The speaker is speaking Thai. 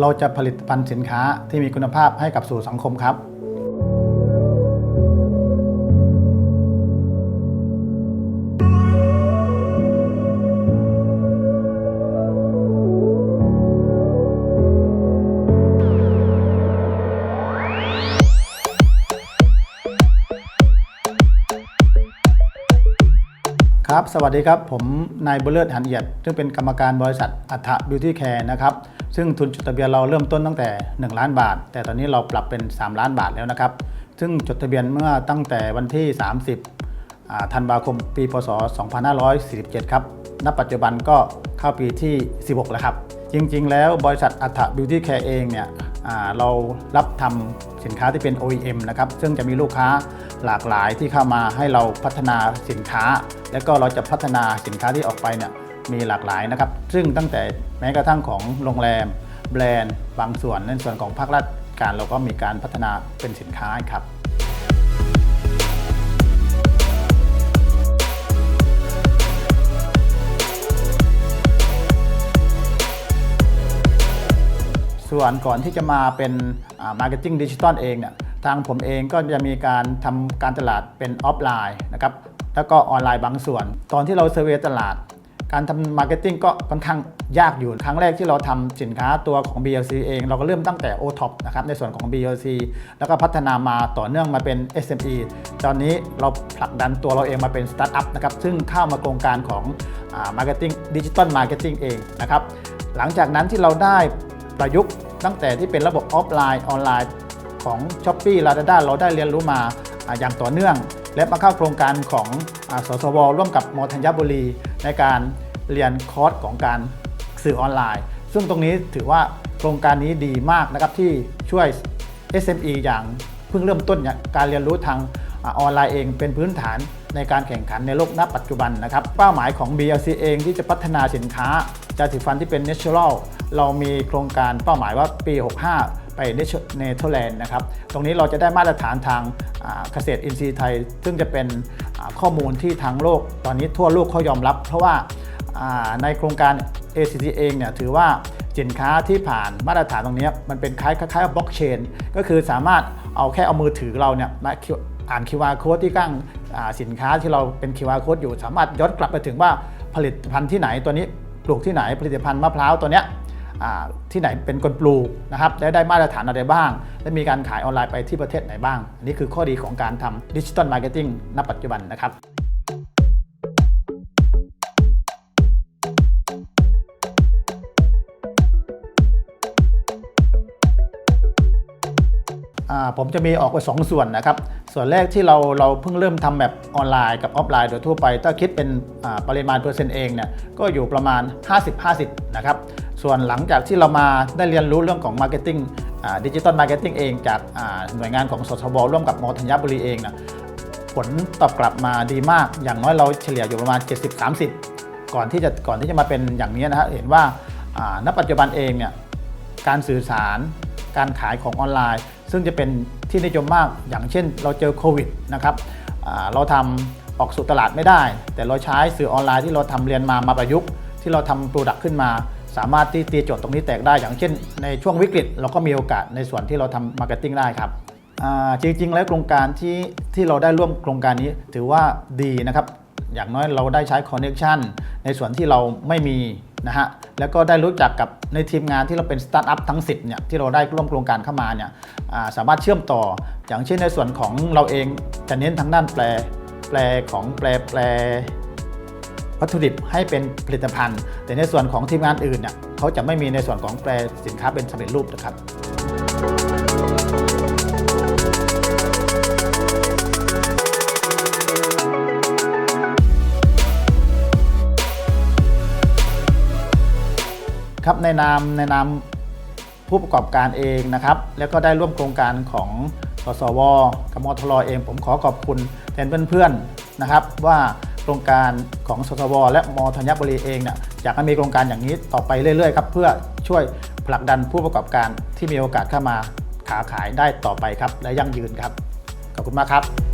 เราจะผลิตภัณฑ์สินค้าที่มีคุณภาพให้กับสู่สังคมครับครับ สวัสดีครับ ผมนายบุญเลิศหันเอียด ซึ่งเป็นกรรมการบริษัทอัฐบิวตี้แคร์นะครับ ซึ่งทุนจดทะเบียนเราเริ่มต้นตั้งแต่ 1 ล้านบาท แต่ตอนนี้เราปรับเป็น 3 ล้านบาทแล้วนะครับ ซึ่งจดทะเบียนเมื่อตั้งแต่วันที่ 30ธันวาคมปีพศ 2547 ครับ ณ ปัจจุบันก็เข้าปีที่ 16 แล้วครับ จริงๆ แล้วบริษัทอัฐบิวตี้แคร์เองเนี่ยเรารับทำสินค้าที่เป็น OEM นะครับ ซึ่งจะมีลูกค้าหลากหลายที่เข้ามาให้เราพัฒนาสินค้า และก็เราจะพัฒนาสินค้าที่ออกไปเนี่ย มีหลากหลายนะครับ ซึ่งตั้งแต่แม้กระทั่งของโรงแรม แบรนด์ บางส่วนในส่วนของภาครัฐการเราก็มีการพัฒนาเป็นสินค้าครับส่วนก่อนที่จะมาเป็นมาร์เก็ตติ้งดิจิตอลเองเนี่ยทางผมเองก็จะมีการทำการตลาดเป็นออฟไลน์นะครับแล้วก็ออนไลน์บางส่วน ตอนที่เราเซอร์เวยตลาด การทำมาร์เก็ตติ้งก็ค่อนข้างยากอยู่ ครั้งแรกที่เราทำสินค้าตัวของ BLC เอง เราก็เริ่มตั้งแต่ OTOP นะครับในส่วนของ BLC แล้วก็พัฒนามาต่อเนื่องมาเป็น SME ตอนนี้เราผลักดันตัวเราเองมาเป็นสตาร์ทอัพนะครับซึ่งเข้ามาโครงการของมาร์เก็ตติ้งดิจิตอลมาร์เก็ตติ้งเองนะครับหลังจากนั้นที่เราได้ประยุกต์ตั้งแต่ที่เป็นระบบออฟไลน์ออนไลน์ของ s h อ p e e Lazada เราได้เรียนรู้มาอ่าอย่างต่อเนื่อง และมาเข้าโครงการของอสสวร่วมกับมธัญบุรี ในการเรียนคอร์สของการสื่อออนไลน์ ซึ่งตรงนี้ถือว่าโครงการนี้ดีมากนะครับที่ช่วย SME อย่างเพิ่งเริ่มต้นการเรียนรู้ทางออนไลน์เองเป็นพื้นฐานในการแข่งขันในโลกณปัจจุบันนะครับ เป้าหมายของ BLC เองที่จะพัฒนาสินค้ายาสีฟันที่เป็น Natural เรามีโครงการเป้าหมายว่าปี 65 ไปเนเธอร์แลนด์นะครับ ตรงนี้เราจะได้มาตรฐานทางเกษตรอินทรีย์ไทย ซึ่งจะเป็นข้อมูลที่ทางโลก ตอนนี้ทั่วโลกเขายอมรับ เพราะว่าในโครงการ ACT เองเนี่ยถือว่าสินค้าที่ผ่านมาตรฐานตรงนี้มันเป็นคล้ายคล้ายบล็อกเชนก็คือสามารถเอาแค่เอามือถือเราเนี่ยมาอ่าน QR code ที่ข้งสินค้าที่เราเป็น QR code อยู่ สามารถย้อนกลับไปถึงว่าผลิตภัณฑ์ที่ไหนตัวนี้ปลูกที่ไหนผลิตภัณฑ์มะพร้าวตัวเนี้ย ที่ไหนเป็นคนปลูกนะครับได้ได้มาตรฐานอะไรบ้าง และมีการขายออนไลน์ไปที่ประเทศไหนบ้าง อันนี้คือข้อดีของการทำดิจิตอลมาร์เก็ตติ้งณปัจจุบันนะครับ ผมจะมีออกไป2สส่วนนะครับ ส่วนแรกที่เราเราเพิ่งเริ่มทำแบบออนไลน์กับออฟไลน์โดยทั่วไป ถ้าคิดเป็นปริมาณเปอร์เซ็นต์เองเนี่ยก็อยู่ประมาณ 50-50 นะครับ ส่วนหลังจากที่เรามาได้เรียนรู้เรื่องของ Marketing ดิจิตอลมาร์เก็ตติ้งเองจากหน่วยงานของสสบร่วมกับมธัญบุรีเองนะผลตอบกลับมาดีมาก อย่างน้อยเราเฉลี่ยอยู่ประมาณ 70-30 ก่อนที่จะก่อนที่จะมาเป็นอย่างนี้นะฮะเห็นว่าอ่าณปัจจุบันเองเนี่ยการสื่อสารการขายของออนไลน์ ซึ่งจะเป็นที่นิยมมากอย่างเช่น เราเจอโควิดนะครับเราทำออกสู่ตลาดไม่ได้ แต่เราใช้สื่อออนไลน์ที่เราทำเรียนมามาประยุกต์ ที่เราทำโปรดักต์ขึ้นมา สามารถที่ตีโจทย์ตรงนี้แตกได้ อย่างเช่น ในช่วงวิกฤต เราก็มีโอกาสในส่วนที่เราทำมาร์เก็ตติ้งได้ครับจริงๆ แล้วโครงการที่ที่เราได้ร่วมโครงการนี้ถือว่าดีนะครับ อย่างน้อยเราได้ใช้คอนเน c t ชันในส่วนที่เราไม่มี นะฮะแล้วก็ได้รู้จักกับในทีมงานที่เราเป็นสตาร์ทอัพทั้ง 10เนี่ยที่เราได้ร่วมโครงการเข้ามาเนี่ยาสามารถเชื่อมต่อ อย่างเช่นในส่วนของเราเองจะเน้นทางด้านแปลแปลของแปลแปลวัตถุดิบให้เป็นผลิตภัณฑ์ แต่ในส่วนของทีมงานอื่นเนี่ยเขาจะไม่มีในส่วนของแปลสินค้าเป็นสำเร็จรูปนะครับ ครับในนามในนามผู้ประกอบการเองนะครับ แล้วก็ได้ร่วมโครงการของสสวกับมทรเอง ผมขอขอบคุณแทนเพื่อนๆนะครับว่าโครงการของสสวและมธัญบุรีเองเนี่ยอยากให้มีโครงการอย่างนี้ต่อไปเรื่อยๆครับเพื่อช่วยผลักดันผู้ประกอบการที่มีโอกาสเข้ามาขาขายได้ต่อไปครับ และยั่งยืนครับขอบคุณมากครับ